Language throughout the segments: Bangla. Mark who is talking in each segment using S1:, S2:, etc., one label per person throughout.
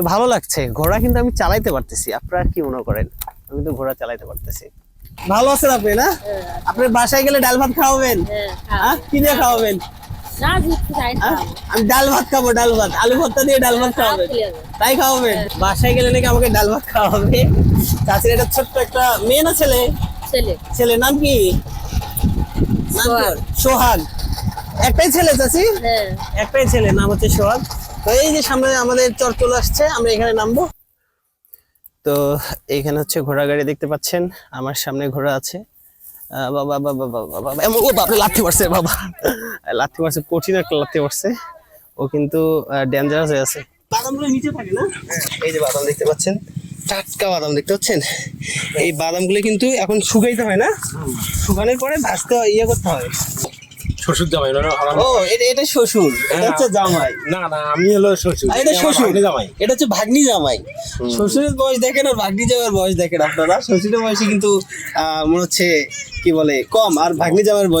S1: তো ভালো লাগছে। ঘোড়া কিন্তু আমি চালাইতে পারতেছি। আপনারা কি মনে করেন? আমি তো ঘোড়া চালাইতে পারতেছি। ভালো আছেন আপনি না? আপনার বাসায় গেলে ডাল ভাত খাওয়াবেন? হ্যাঁ কি দিয়ে খাওয়াবেন? হ্যাঁ? আমি ডাল ভাত খাব ডাল ভাত। আলু ভর্তা দিয়ে ডাল ভাত খাওয়াবেন। তাই খাওয়াবেন? বাসায় গেলে নাকি আমাকে ডাল ভাত খাওয়াবে? চাষির একটা ছোট্ট একটা মেয়ে না ছেলে?
S2: ছেলে।
S1: ছেলে নাম কি? সোহাগ। একটাই ছেলে চাষি
S2: হ্যাঁ।
S1: একটাই ছেলে নাম হচ্ছে সোহাগ। এই যে সামনে আমাদের চর চলে আসছে, আমরা এখানে নামবো। তো এইখানে হচ্ছে ঘোড়া গাড়ি দেখতে পাচ্ছেন, আমার সামনে ঘোড়া আছে। বাবা বাবা বাবা বাবা ও বাপরে, লাথি মারছে, বাবা। লাথি মারছে, কঠিন একটা লাথি মারছে। ও কিন্তু ডেঞ্জারাস হয়ে আছে। বাদামগুলো নিচে থাকে না? এই বাদাম দেখতে পাচ্ছেন, টাটকা বাদাম দেখতে পাচ্ছেন? এই বাদামগুলো কিন্তু এখন শুকাইতে হয় না। শুকানোর পরে ভাজতে ইয়ে করতে হয়।
S3: শ্বশুর জামাই না
S1: ও এটা এটা শ্বশুর। এটা হচ্ছে জামাই।
S3: না না আমি হলো শ্বশুর
S1: এটা শ্বশুর।
S3: জামাই।
S1: এটা হচ্ছে ভাগ্নি জামাই। শ্বশুরের বয়স দেখেন আর ভাগ্নি জামাইয়ের বয়স দেখেন আপনারা। শ্বশুরের বয়সে কিন্তু আহ, মনে হচ্ছে কি বলে কম। আর ভাগ্নি জামাইয়ের বয়স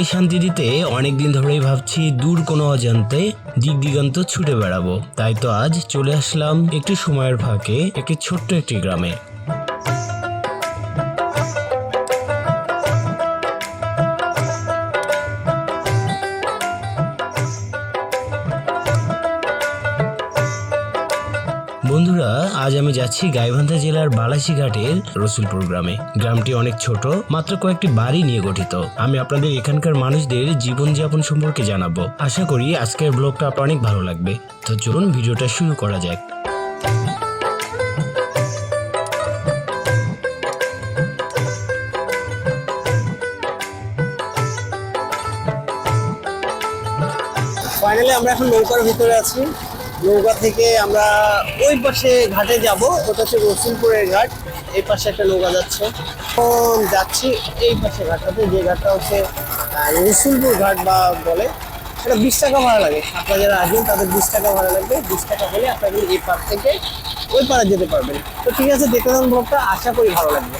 S4: মনকে শান্তি দিতে অনেকদিন ধরেই ভাবছি দূর কোনো অজান্তে দিক দিগন্ত ছুটে বেড়াবো। তাই তো আজ চলে আসলাম একটি সময়ের ফাঁকে, একটি ছোট্ট একটি গ্রামে। আমি যাচ্ছি গাইবান্ধা জেলার বালাসীঘাটের রসুলপুর গ্রামে। গ্রামটি অনেক ছোট, মাত্র কয়েকটি বাড়ি নিয়ে গঠিত। আমি আপনাদের এখানকার মানুষদের জীবনযাপন সম্পর্কে জানাব। আশা করি আজকের ব্লগটা আপনার অনেক ভালো লাগবে। তো চলুন ভিডিওটা শুরু করা যাক।
S1: ফাইনালি আমরা এখন নৌকার ভিতরে আছি। নৌকা থেকে আমরা ওই পাশে ঘাটে যাব, ওটা হচ্ছে রসুলপুরের ঘাট, এই পাশে একটা নৌকা যাচ্ছে। যাচ্ছি এই পাশে ঘাটটাতে, যে ঘাটটা হচ্ছে রসুলপুর ঘাট বা বলে, সেটা বিশ টাকা ভাড়া লাগে। আপনারা যারা আসবেন, তাদের বিশ টাকা ভাড়া লাগবে। বিশ টাকা হলে আপনারা এই পার থেকে ওই পারে যেতে পারবেন। তো ঠিক আছে থাকুন ব্লগটা, আশা করি ভালো লাগবে।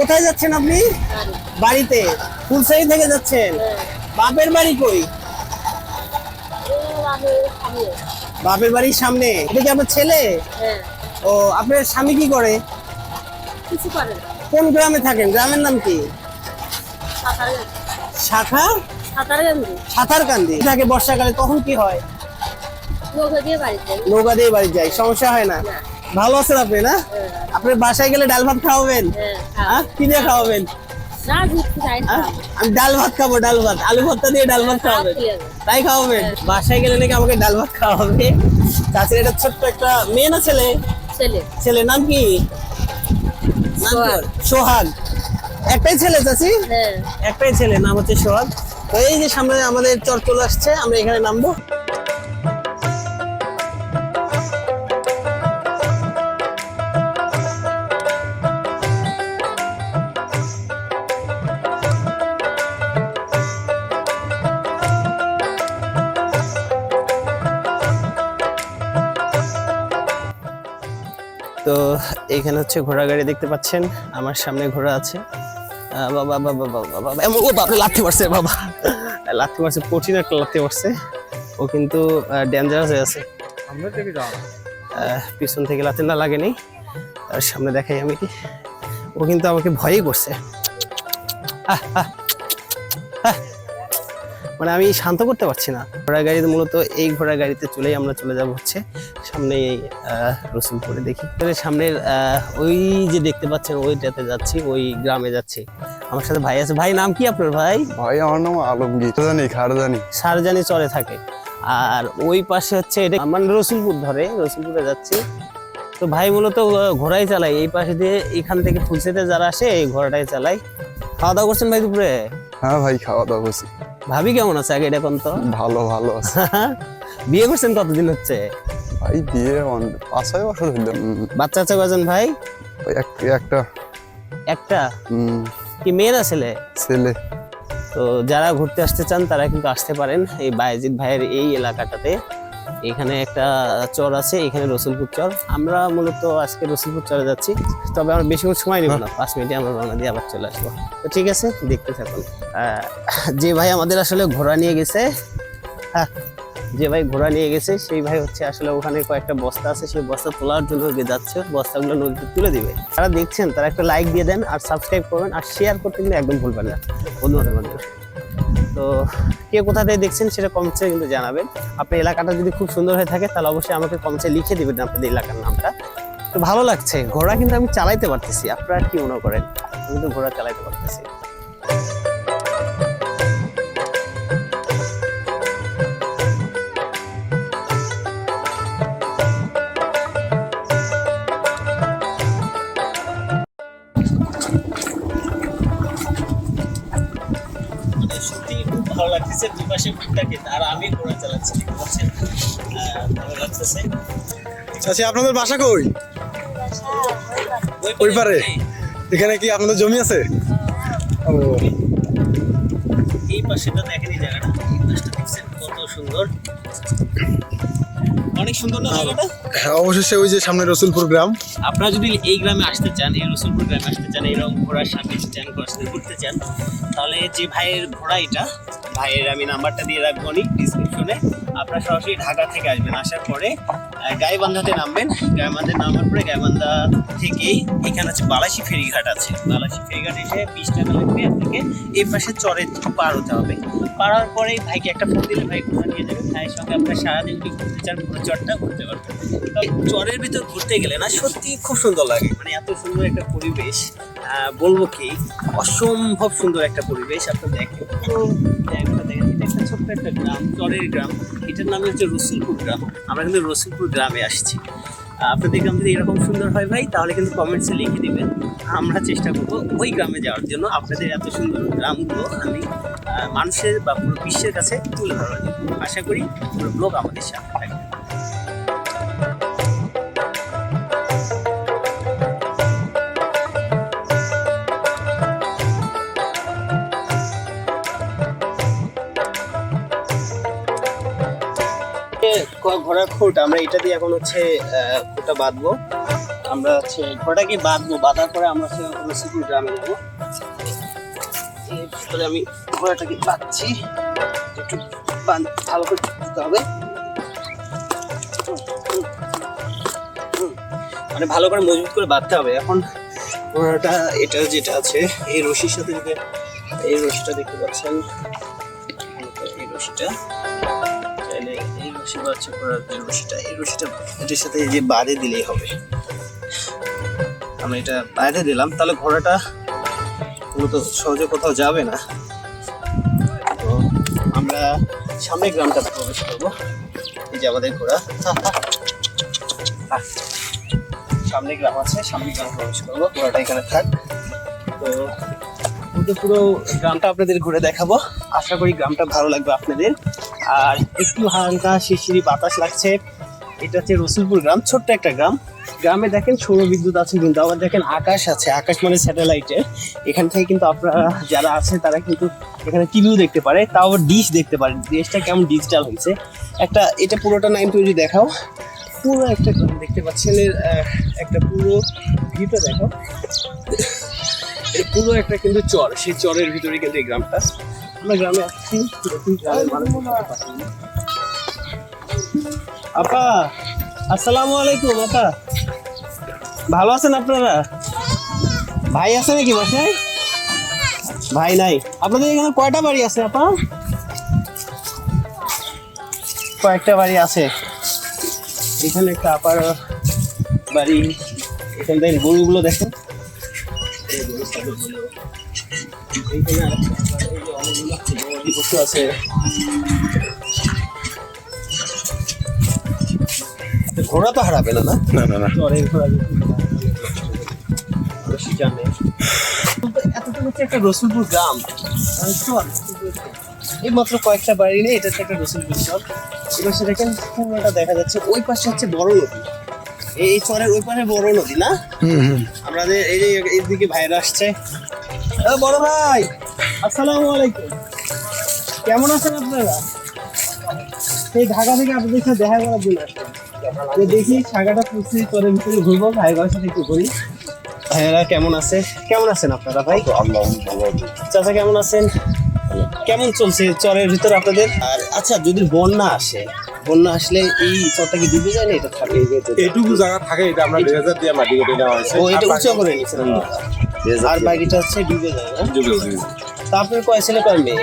S1: কোথায় যাচ্ছেন আপনি? বাড়িতে। ফুলসাই থেকে যাচ্ছেন। বাপের বাড়ি কই? বাপের বাড়ির সামনে। এটা কি আপনার ছেলে? ও আপনার স্বামী কি করে?
S2: কিছু করে
S1: কোন গ্রামে থাকেন? গ্রামের নাম কি?
S2: সাঁতার
S1: শাখা
S2: সাঁতার
S1: কান্দি থাকে বর্ষাকালে তখন কি হয়?
S2: নৌকা দিয়ে
S1: বাড়ি যায় সমস্যা হয় না। ভালো আছেন আপনি না? আপনার বাসায় গেলে ডাল ভাত খাওয়াবেন?
S2: হ্যাঁ
S1: হ্যাঁ কি দিয়ে খাওয়াবেন? হ্যাঁ? আমি ডাল ভাত খাব ডাল ভাত। আলু ভর্তা দিয়ে ডাল ভাত খাওয়াবেন? তাই খাওয়াবেন? বাসায় গেলে নাকি আমাকে ডাল ভাত খাওয়াবে? চাষির একটা ছোট্ট একটা মেয়ে না ছেলে?
S2: ছেলে।
S1: নাম কি? কি সোহাগ। একটাই ছেলে
S2: হ্যাঁ।
S1: একটাই ছেলে নাম হচ্ছে সোহাগ। তো এই যে সামনে আমাদের চর চলে আসছে আমরা এখানে নামবো। এইখানে হচ্ছে ঘোড়া গাড়ি দেখতে পাচ্ছেন। আমার সামনে ঘোড়া আছে। বাবা বাবা বাবা বাবা এমন- ও বাপরে লাথি মারছে বাবা। লাথি মারছে কঠিন একটা লাথি মারছে। ও কিন্তু ডেঞ্জারাস হয়ে আছে। পিছন থেকে লাথি না লাগেনি আর সামনে দেখাই আমি কি। ও কিন্তু আমাকে ভয়ই করছে। আহ, আহ। মানে আমি শান্ত করতে পারছি না। ঘোড়া গাড়িতে মূলত এই ঘোড়া গাড়িতে চলেই আমরা চলে যাব হচ্ছে সামনে রসুলপুরে দেখি। সামনের ওই যে দেখতে পাচ্ছেন ওইটাতে যাচ্ছি ওই গ্রামে যাচ্ছি। আমার সাথে ভাই আছে। ভাই নাম কি আপনার ভাই?
S5: ভাই আমার নাম আলমগীর। জানি
S1: সারজানি চলে থাকে। আর ওই পাশে হচ্ছে এটা মানে রসুলপুর ধরে রসুলপুরে যাচ্ছি। তো ভাই মূলত ঘোড়াই চালাই এই পাশে দিয়ে এখান থেকে ফুলসেতে যারা আসে এই ঘোড়াটাই চালাই খাওয়া দাওয়া করছেন ভাই দুপুরে?
S5: হ্যাঁ ভাই খাওয়া দাওয়া করছি।
S1: ভাবি কেমন আছে আগে এটা কোন তো?
S5: ভালো ভালো আছে।
S1: বিয়ে করছেন কতদিন হচ্ছে?
S5: ভাই বিয়ে পাঁচ ছয় বছর হইল।
S1: বাচ্চা আছে কজন ভাই?
S5: ওই একটা।
S1: একটা?
S5: একটা
S1: কি মেয়ে না ছেলে?
S5: ছেলে।
S1: তো যারা ঘুরতে আসতে চান তারা কিন্তু আসতে পারেন এই বাইজিৎ ভাইয়ের এই এলাকাটাতে। এখানে একটা চর আছে, এখানে রসুলপুর চর। আমরা মূলত আজকে রসুলপুর চরে যাচ্ছি, তবে আমরা বেশি সময় নেব না। পাঁচ মিনিটে আমরা রওনা দিয়ে আবার চলে আসব। তো ঠিক আছে, দেখতে থাকুন। যে ভাই আমাদের আসলে ঘোড়া নিয়ে গেছে হ্যাঁ যে ভাই ঘোড়া নিয়ে গেছে, সেই ভাই হচ্ছে আসলে ওখানে কয়েকটা বস্তা আছে, সেই বস্তা তোলার জন্য যাচ্ছে, বস্তাগুলো নদীতে তুলে দিবে। তারা দেখছেন, তারা একটা লাইক দিয়ে দেন আর সাবস্ক্রাইব করবেন আর শেয়ার করতে কিন্তু একদম ভুলবেন না। মাধ্যমে তো কে কোথা থেকে দেখছেন সেটা কমেন্টসে কিন্তু জানাবেন। আপনি এলাকাটা যদি খুব সুন্দর হয়ে থাকে, তাহলে অবশ্যই আমাকে কমেন্টসে লিখে দেবেন আপনাদের এলাকার নামটা। তো ভালো লাগছে। ঘোড়া কিন্তু আমি চালাইতে পারতেছি। আপনারা কি মনে করেন? আমি কিন্তু ঘোড়া চালাইতে পারতেছি। ঘুরটাকে আর আমি ঘোড়া চালাচ্ছি দেখতে পাচ্ছেন? ভালো লাগতেছে।
S6: আচ্ছা আপনাদের বাসা কই? ওই পারে? এখানে কি আপনাদের জমি আছে? ও।
S1: অনেক সুন্দর না জায়গাটা?
S6: হ্যাঁ, অবশেষে ওই যে সামনে রসুলপুর গ্রাম।
S1: আপনারা যদি এই গ্রামে আসতে চান এই রসুলপুর গ্রামে আসতে চান এরকম ঘোড়ার সামনে করতে করতে চান তাহলে যে ভাইয়ের ঘোড়া এটা ভাইয়ের আমি নাম্বারটা দিয়ে রাখব অনেক ডিসক্রিপশনে আপনারা সরাসরি ঢাকা থেকে আসবেন। আসার পরে গাইবান্ধাতে নামবেন। গাইবান্ধাতে নামার পরে গাইবান্ধা থেকেই এখানে হচ্ছে বালাসি ফেরিঘাট আছে। বালাসি ফেরিঘাট এসে বিশ টাকা লাগবে আপনাকে এই পাশে চরে পার হতে হবে। পার হওয়ার পরে ভাইকে একটা ফোন দিলে ভাই ঘোড়া নিয়ে যাবে। ভাইয়ের সঙ্গে আপনার সারাদিন যদি ঘুরতে চান, পুরো চরটা ঘুরতে পারবেন। চরের ভিতর ঘুরতে গেলে না সত্যি খুব সুন্দর লাগে। মানে এত সুন্দর একটা পরিবেশ বলব কি, অসম্ভব সুন্দর একটা পরিবেশ। আপনি দেখেন একটা ছোট্ট একটা গ্রাম, চরের গ্রাম। এটার নাম হচ্ছে রসুলপুর গ্রাম। আমরা কিন্তু রসুলপুর গ্রামে আসছি। আপনাদের গ্রাম যদি এরকম সুন্দর হয় ভাই, তাহলে কিন্তু কমেন্টসে লিখে দেবেন। আমরা চেষ্টা করব ওই গ্রামে যাওয়ার জন্য আপনাদের এত সুন্দর গ্রামগুলো আমি মানুষের বা পুরো বিশ্বের কাছে তুলে ধরার জন্য। আশা করি পুরো ব্লগ আমাদের সাথে থাকবে। ঘোড়ার খুঁট, আমরা এটা দিয়ে এখন হচ্ছে খুঁটটা বাঁধবো। আমরা হচ্ছে ঘোড়াটাকে বাঁধবো, বাঁধার পরে আমরা হচ্ছে রসিপুর গ্রামে যাব এরপরে আমি ঘোড়াটাকে বাঁধছি। একটু ভালো করে দিতে হবে। মানে ভালো করে মজবুত করে বাঁধতে হবে। এখন ঘোড়াটা এটা যেটা আছে, এই রশির সাথে যদি, এই রশিটা দেখতে পাচ্ছেন, এই রশিটা। রশি হচ্ছে ঘোড়ার যে সাথে এই যে বাঁধে দিলেই হবে। আমরা এটা বাইরে দিলাম, তাহলে ঘোড়াটা মূলত সহজে কোথাও যাবে না। তো আমরা সামনে গ্রামটা প্রবেশ করব। এই যে আমাদের ঘোড়া। সামনে গ্রাম আছে, সামনে গ্রাম প্রবেশ করব, ঘোড়াটা এখানে থাক। তো পুরো গ্রামটা আপনাদের ঘুরে দেখাবো। আশা করি গ্রামটা ভালো লাগবে আপনাদের। আর একটু হালকা শিরশিরি বাতাস লাগছে। এটা হচ্ছে রসুলপুর গ্রাম, ছোট্ট একটা গ্রাম। গ্রামে দেখেন সৌর বিদ্যুৎ আছে, কিন্তু আবার দেখেন আকাশ আছে, আকাশ মানে স্যাটেলাইটের এখান থেকে কিন্তু আপনারা যারা আছে তারা কিন্তু এখানে টিভিও দেখতে পারে, তাও আবার ডিশ দেখতে পারে ডিশটা কেমন ডিজিটাল হয়েছে। একটা, এটা পুরোটা নাইন টোয়েন্টি দেখাও। পুরো একটা গ্রাম দেখতে পাচ্ছেন, এর একটা পুরো ভিউটা দেখো পুরো একটা কিন্তু চর, সেই চরের ভিতরে কিন্তু এই গ্রামটা। আমরা গ্রামে আসছি দেখুন গ্রামের মানুষ দেখতে পাচ্ছেন না। আপা, আসসালামু আলাইকুম, আপা। ভালো আছেন আপনারা? ভাই আছে নাকি বাসায়? ভাই নাই। আপনাদের এখানে কয়টা বাড়ি আছে, আপা? কয়েকটা বাড়ি আছে। এখানে একটা আপার বাড়ি, এখান থেকে গরুগুলো দেখেন। এইখানে পশু আছে। ঘোড়া তো হারাবে না না?
S6: না না
S1: জানে। এতটা হচ্ছে একটা রসুলপুর গ্রাম। এই মাত্র কয়েকটা বাড়ি নেই এটা হচ্ছে একটা রসুলপুর চর দেখেন পুরোটা দেখা যাচ্ছে? ওই পাশে হচ্ছে বড় নদী। এই এই চরের ওই পাশে বড় নদী না? আমাদের এই যে এইদিকে ভাইরা আসছে। বড় ভাই! আসসালামু আলাইকুম। কেমন আছেন আপনারা? এই ঢাকা থেকে আপনাদের সাথে দেখা করার জন্য। তো দেখি ঢাকাটা প্রস্তুতি করে ভিতরে ঘুরবো ভাই ভাইয়ের সাথে একটু ঘুরি। ভাইয়েরা কেমন আছে? কেমন আছেন আপনারা ভাই? চাচা কেমন আছেন? কেমন চলছে চরের ভিতরে আপনাদের? আর আচ্ছা যদি বন্যা আসে বন্যা আসলে এই চরটা কি ডুবে যায় না এটা থাকে?
S3: এইটুকু জায়গা থাকে এটা আমরা লেজার দিয়ে মাটি কেটে নেওয়া হয়েছে।
S1: ও এটা উঁচু করে নিয়েছেন আর বাকিটা হচ্ছে ডুবে যায় না?
S3: যুগে যুগে।
S1: তা আপনার কয় ছেলে কয় মেয়ে?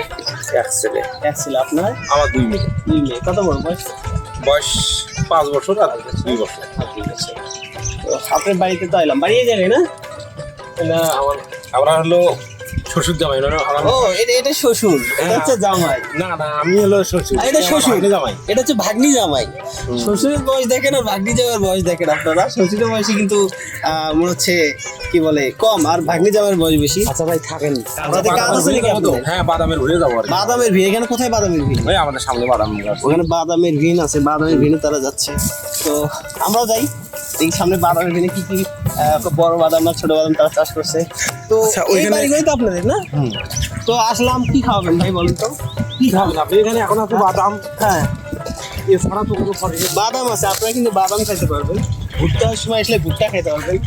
S3: এক ছেলে।
S1: এক ছেলে আপনার?
S3: আমার দুই মেয়ে।
S1: দুই মেয়ে। কত বড় বয়স?
S3: বয়স পাঁচ বছর আর দুই বছর।
S1: আচ্ছা, ঠিক আছে। তো আপনার বাড়িতে তো এলাম। বাড়িয়ে যাবে না?
S3: না আমার আমরা হলো শ্বশুর জামাই না
S1: ও এটা এটা শ্বশুর। এটা হচ্ছে জামাই।
S3: না না আমি হলো শ্বশুর।
S1: এটা শ্বশুর।
S3: জামাই।
S1: এটা হচ্ছে ভাগ্নি জামাই। শ্বশুরের বয়স দেখেন আর ভাগ্নি জামাইয়ের বয়স দেখেন আপনারা। শ্বশুরের বয়সে কিন্তু মনে হচ্ছে কি বলে কম। আর ভাগ্নি জামাইয়ের বয়স বেশি।
S3: আচ্ছা ভাই থাকেন।
S1: আপনাদের কাজ আছে নাকি আপনাদের?
S3: হ্যাঁ বাদামের ঘুরে যাব
S1: বাদামের ভিড়। এখানে কোথায় বাদামের ভিড়?
S3: ওই আমাদের সামনে বাদাম।
S1: ওখানে বাদামের ভিন আছে বাদামের ভিনে তারা যাচ্ছে। তো আমরাও যাই। দেখি সামনে বাদামের ভিনে কি কি বড় বাদাম না ছোট বাদাম তারা চাষ করছে। তো
S6: আচ্ছা,
S1: ওই
S6: ওইখানে-
S1: বাড়িগুলোই তো আপনাদের না? তো আসলাম কি খাওয়াবেন ভাই বলুন তো?
S3: কি খাবেন আপনি? এখানে এখন আছে বাদাম।
S1: হ্যাঁ।
S3: এছাড়া তো কোনো
S1: বাদাম আছে আপনারা কিন্তু বাদাম খাইতে পারবেন। ভুট্টার সময় আসলে ভুট্টা খাইতে পারবেন।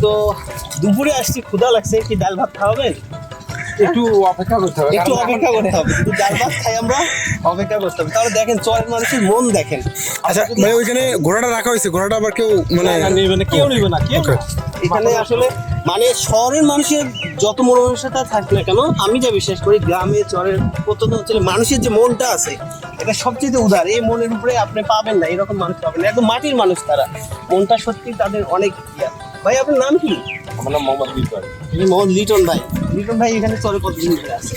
S1: তো দুপুরে আসছি ক্ষুধা লাগছে কি ডাল ভাত খাওয়াবেন?
S3: একটু অপেক্ষা করতে হবে
S1: একটু অপেক্ষা করতে হবে যদি ডাল ভাত খাই আমরা অপেক্ষা করতে হবে। তাহলে দেখেন চয়ের মানুষের মন দেখেন।
S6: আচ্ছা ভাই ওইখানে ঘোড়াটা রাখা হয়েছে ঘোড়াটা আবার কেউ মানে
S3: নেবে না, কেউ নেবে না কেউ.
S1: এখানে আসলে মানে শহরের মানুষের যত মনোভাবটা থাক না কেন আমি যা বিশ্বাস করি গ্রামে চরের প্রত্যন্ত অঞ্চলে মানুষের যে মনটা আছে এটা সবচেয়ে উদার। এই মনের উপরে আপনি পাবেন না এরকম মানুষ পাবেন না। একদম মাটির মানুষ তারা। মনটা সত্যি তাদের অনেক। ভাই আপনার নাম কি?
S3: আমার নাম মোহাম্মদ
S1: এই মোহাম্মদ লিটন ভাই। লিটন ভাই এখানে চরে কতদিন ধরে আছে?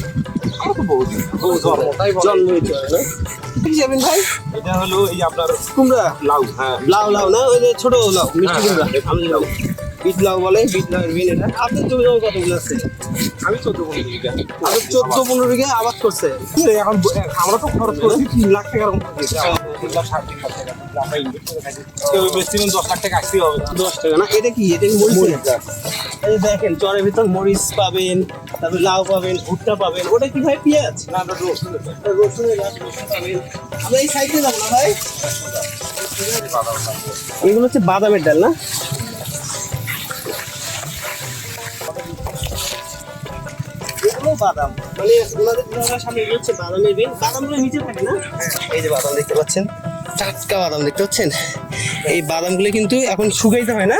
S3: আমার তো
S1: যাবেন ভাই
S3: এটা হলো এই আপনার
S1: কুমড়া।
S3: লাউ হ্যাঁ।
S1: লাউ লাউ না? ওই যে ছোট লাউ মিষ্টি
S3: হ্যাঁ,
S1: কুমড়া।
S3: হ্যাঁ,
S1: আমি লাউ। বিট লাউ বলে বিট লাউ বিন এটা। আপনার জমি জমি কতগুলো আছে?
S3: আমি চোদ্দ পনেরো বিঘা।
S1: আপনি চোদ্দ পনেরো বিঘা আবাদ করছে।
S3: এখন আমরা তো খরচ করেছি তিন লাখ টাকার মতো দিয়েছি। সাড়ে তিন লাখ টাকা। আমরা invest করে খাইছি। কেউ maximum দশ লাখ টাকা আসতেই হবে।
S1: দশ টাকা না এটা কি এটা কি মরিচ। এই দেখেন চরের ভিতর মরিচ পাবেন তারপর লাউ পাবেন ভুট্টা পাবেন ওটা কি ভাই পেঁয়াজ
S3: না, রসুন
S1: রসুনের গাছ রসুন পাবেন আমরা এই সাইডে যাব না ভাই এগুলো হচ্ছে বাদামের ডাল না বাদাম। মানে ওনাদের ওনাদের সামনে হচ্ছে বাদামের বিন। বাদামগুলো নিচে থাকে না? এই যে বাদাম দেখতে পাচ্ছেন টাটকা বাদাম দেখতে পাচ্ছেন? এই বাদামগুলো কিন্তু এখন শুকাইতে হয় না?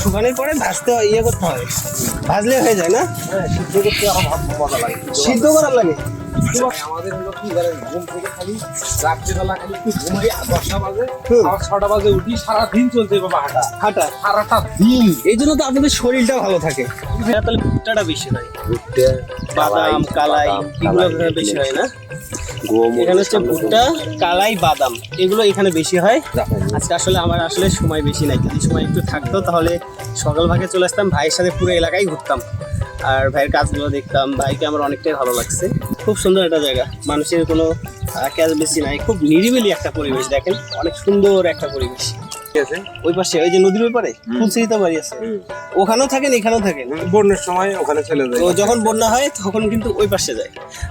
S1: শুকানোর পরে ভাজতে হয় ইয়ে করতে হয়। ভাজলে হয়ে যায় না?
S3: হ্যাঁ, সিদ্ধ করতে।
S1: সিদ্ধ করার লাগে?
S3: আমাদের হলো কি জানেন, ঘুম থেকে খালি রাত্রিবেলা খালি একটু ঘুমাই, দশটা বাজে, আবার ছটা বাজে উঠি, সারাদিন চলছে বাবা হাঁটা।
S1: হাঁটা।
S3: সারাটা দিন।
S1: এই জন্য তো আপনাদের শরীরটা ভালো থাকে। তাহলে ভুট্টাটা বেশি হয় বাদাম কালাই এগুলো বেশি হয় না। এখানে হচ্ছে ভুট্টা কালাই বাদাম এগুলো এখানে বেশি হয়। আজকে আসলে আমার আসলে সময় বেশি নাই। যদি সময় একটু থাকতো তাহলে সকাল ভাগে চলে আসতাম। ভাইয়ের সাথে পুরো এলাকায় ঘুরতাম। আর ভাইয়ের কাজগুলো দেখতাম। ভাইকে আমার অনেকটাই ভালো লাগছে। খুব সুন্দর একটা জায়গা। মানুষের কোনো ক্যাশ বেশি নাই। খুব নিরিবিলি একটা পরিবেশ দেখেন? অনেক সুন্দর একটা পরিবেশ।
S3: ঠিক আছে?
S1: ওই পাশে ওই যে নদীর ওই পারে? ফুলসিরিতে বাড়ি আছে। ওখানেও থাকেন এখানেও থাকেন?
S3: বন্যার সময় ওখানে চলে যায়।
S1: তো যখন বন্যা হয় তখন কিন্তু ওই পাশে যায়।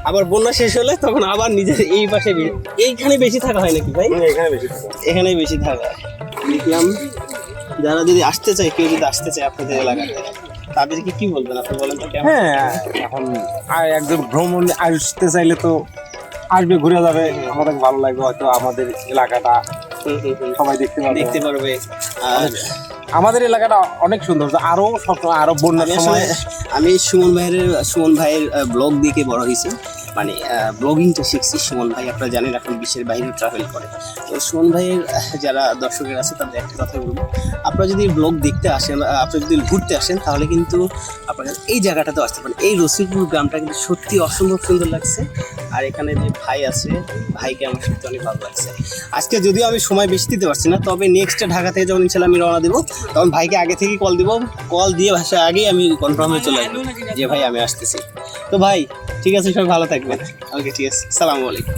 S1: আবার বন্যা শেষ হলে তখন আবার নিজের এই পাশে এইখানে বেশি থাকা হয় নাকি ভাই?
S3: এখানে বেশি থাকে।
S1: এখানেই বেশি থাকা হয়। দেখলাম যারা যদি আসতে চায় কেউ যদি আসতে চায় আপনাদের এলাকাতে তাদেরকে কি বলবেন? আপনি বলেন তো কেমন?
S3: হ্যাঁ এখন আর একজন ভ্রমণ আসতে চাইলে তো আসবে ঘুরে যাবে। আমাদের ভালো লাগবে হয়তো আমাদের এলাকাটা। সবাই দেখতে পাবে
S1: দেখতে পারবে। আর
S3: আমাদের এলাকাটা অনেক সুন্দর। আরও সব আরও বন্যার
S1: আমি
S3: সময়
S1: আমি সুমন ভাইয়ের সুমন ভাইয়ের ব্লগ দিকে বড় হয়েছি। মানে ব্লগিংটা শিখছি, সুমন ভাই আপনারা জানেন, এখন বিশ্বের বাইরে ট্রাভেল করে। তো সুমন ভাইয়ের যারা দর্শকের আছে, তাদের একটা কথা বলব। আপনারা যদি ব্লগ দেখতে আসেন আপনারা যদি ঘুরতে আসেন, তাহলে কিন্তু আপনারা এই জায়গাটাতেও আসতে পারেন। এই রসিকপুর গ্রামটা কিন্তু সত্যি অসম্ভব সুন্দর লাগছে। আর এখানে যে ভাই আছে, ভাইকে আমার সত্যি অনেক ভালো লাগছে। আজকে যদিও আমি সময় বেশি দিতে পারছি না, তবে নেক্সট ঢাকা থেকে যখন ইনশাল্লাহ আমি রওনা দেবো, তখন ভাইকে আগে থেকেই কল দিব। কল দিয়ে ভাষা আগেই আমি কনফার্ম হয়ে চলে যে, ভাই, আমি আসতেছি। তো ভাই ঠিক আছে সবাই ভালো থাকবেন। ওকে ঠিক আছে সালামু আলাইকুম।